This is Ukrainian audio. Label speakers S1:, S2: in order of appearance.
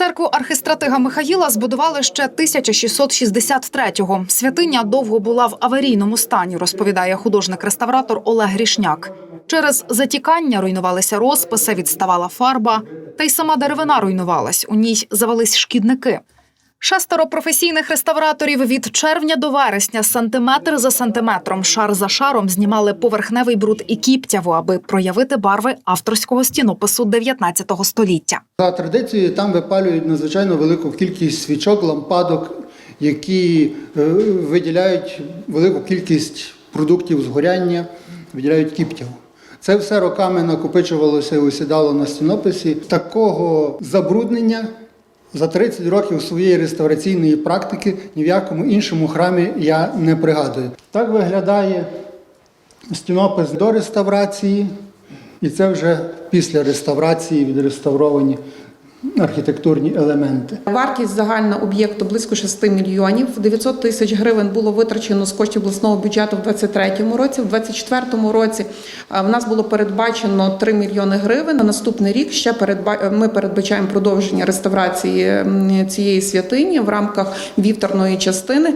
S1: Церкву архистратига Михаїла збудували ще 1663-го. Святиня довго була в аварійному стані, розповідає художник-реставратор Олег Грішняк. Через затікання руйнувалися розписи, відставала фарба, та й сама деревина руйнувалась. У ній завались шкідники. Шестеро професійних реставраторів від червня до вересня сантиметр за сантиметром, шар за шаром знімали поверхневий бруд і кіптяву, аби проявити барви авторського стінопису 19 століття.
S2: За традицією там випалюють надзвичайно велику кількість свічок, лампадок, які е, виділяють велику кількість продуктів згоряння, виділяють кіптів. Це все роками накопичувалося і осідало на стінописі. Такого забруднення за 30 років своєї реставраційної практики ні в якому іншому храмі я не пригадую. Так виглядає стінопис до реставрації, і це вже після реставрації відреставровані архітектурні елементи.
S3: Вартість загального об'єкту близько 6 мільйонів. 900 тисяч гривень було витрачено з коштів обласного бюджету в 2023 році. В 2024 році е, в нас було передбачено 3 мільйони гривень. На наступний рік ще передба... ми передбачаємо продовження реставрації цієї святині в рамках вівторної частини.